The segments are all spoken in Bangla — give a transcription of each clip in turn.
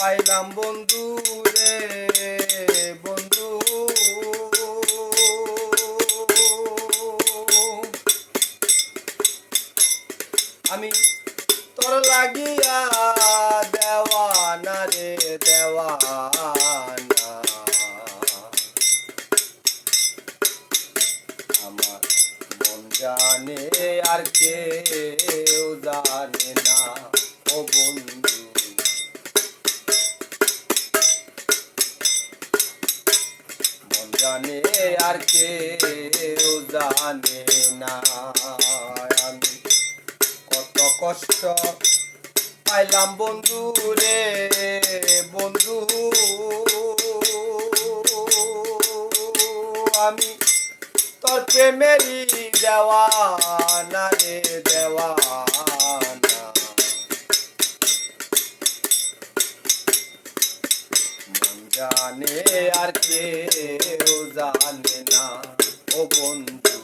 পাইলাম বন্ধু রে, বন্ধু। আমি তোর লাগিয়া দেওয়ানা রে, দেওয়ানা। আমার মন জানে আর কেউ জানে না। ও বন্ধু আর কেউ জানে না আমি কত কষ্ট পাইলাম বন্ধু রে বন্ধু আমি তোর প্রেমেরই দেওয়ানা রে দেওয়ানা জানে আর কেউ জানে না। ও বন্ধু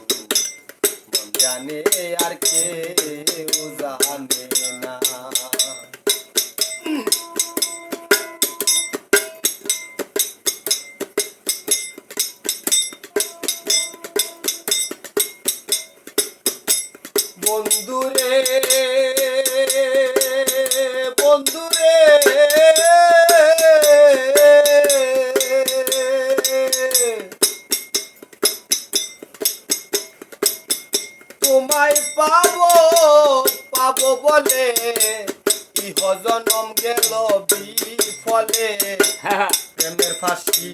জানে আর কেউ জানে ইহ জনম গেল বিফলে। প্রেমের ফাঁসি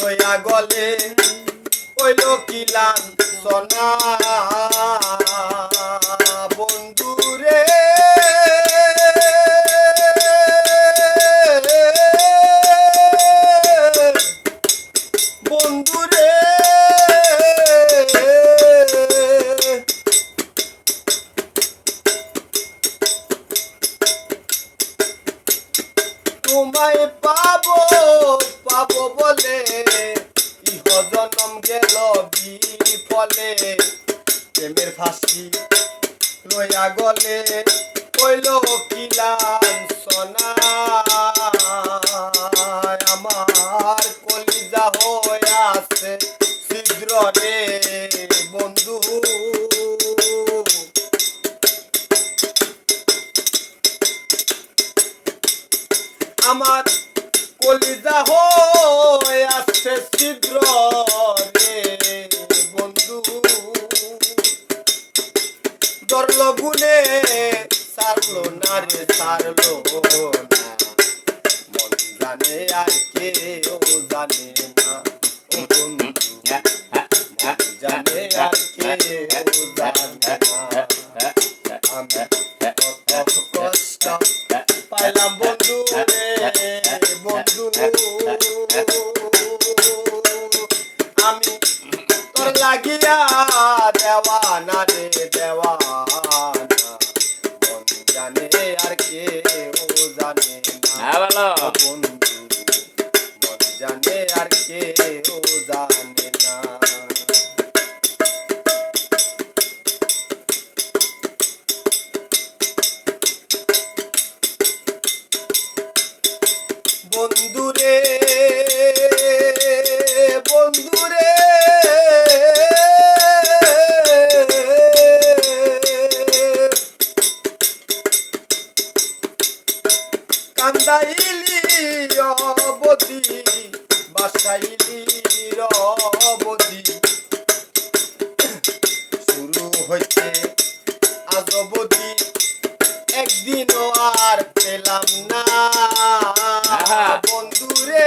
লইয়া গলে। ওই লোকিলাম সোনা। বন্ধুরে তোমায় পাবো পাবো বলে। ইহ জনম গেল বিফলে। প্রেমের ফাঁসি লইয়া গলে কইল কিলান সোনা আমার কলিজা হয়ে আছে ছিদ্র রে। আমার কলিজা হয়ে আসছে ছিদ্র বন্ধু। ধরল গুনে সারলো না রে, সারলো না। মন জানে আর কেউ জানে না। ও বন্ধু জানে আর কেউ জানে আর কেউ জানে না বন্ধুরে কান্দাইলি অবধি বাসাইলি অবধি শুরু হইতে আজ অবধি একদিনও আর পেলাম না। আহা। বন্ধুরে।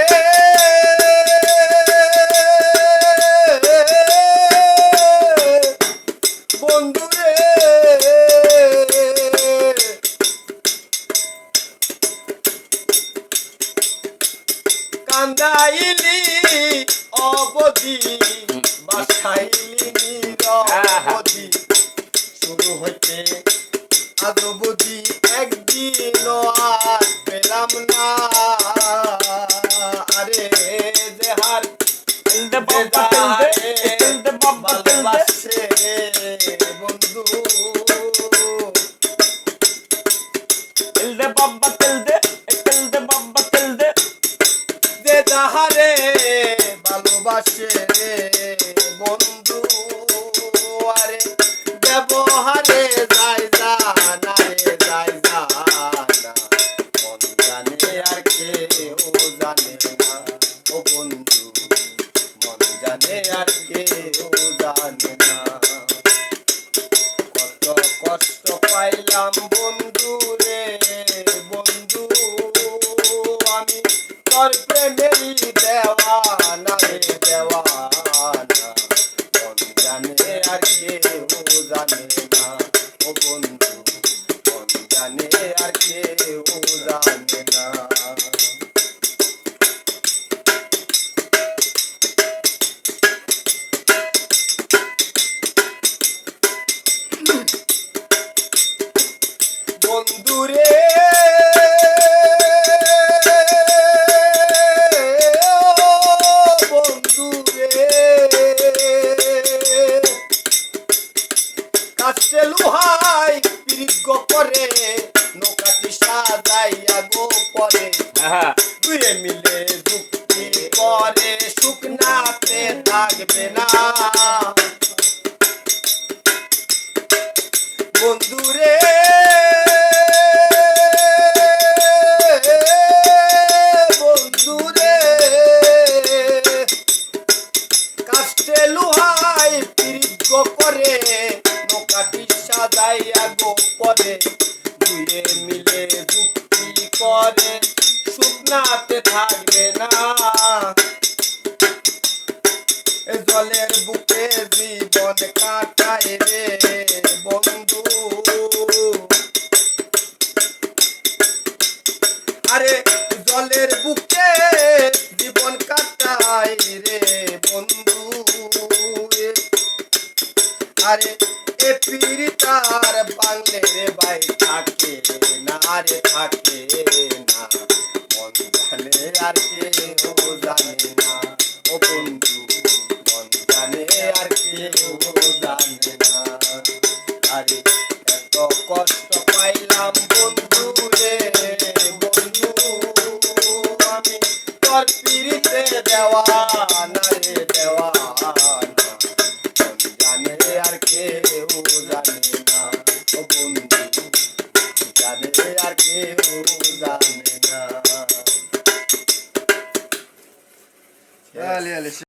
কান্দাইলি অবধি বাসাইলি নিরবধি। শুরু হইতে আজ বুঝি একদিন আর পেলাম না। আরে যে হার তিলতে বাবা তিলতে তিলতে বাবা তিলতে ভালোবাসে বন্ধু yeah. দুয়ে মিলে যুক্তি করে শুকনাতে থাকবে না। বন্ধুরে বন্ধুরে কাস্টে লুহাই পিরিগ করে নৌকাটি সাজাইয়া গো পরে দুয়ে মিলে যুক্তি করে শুকনাতে থাকবে না। জলের বুকে জীবন কাটায় রে বন্ধু। আরে, জলের বুকে জীবন কাটায় রে বন্ধু। আরে, এ পিরিতার বাংলে রে ভাই থাকে না রে থাকে না। জানে আর কেউ জানে? Dale, Alexandre.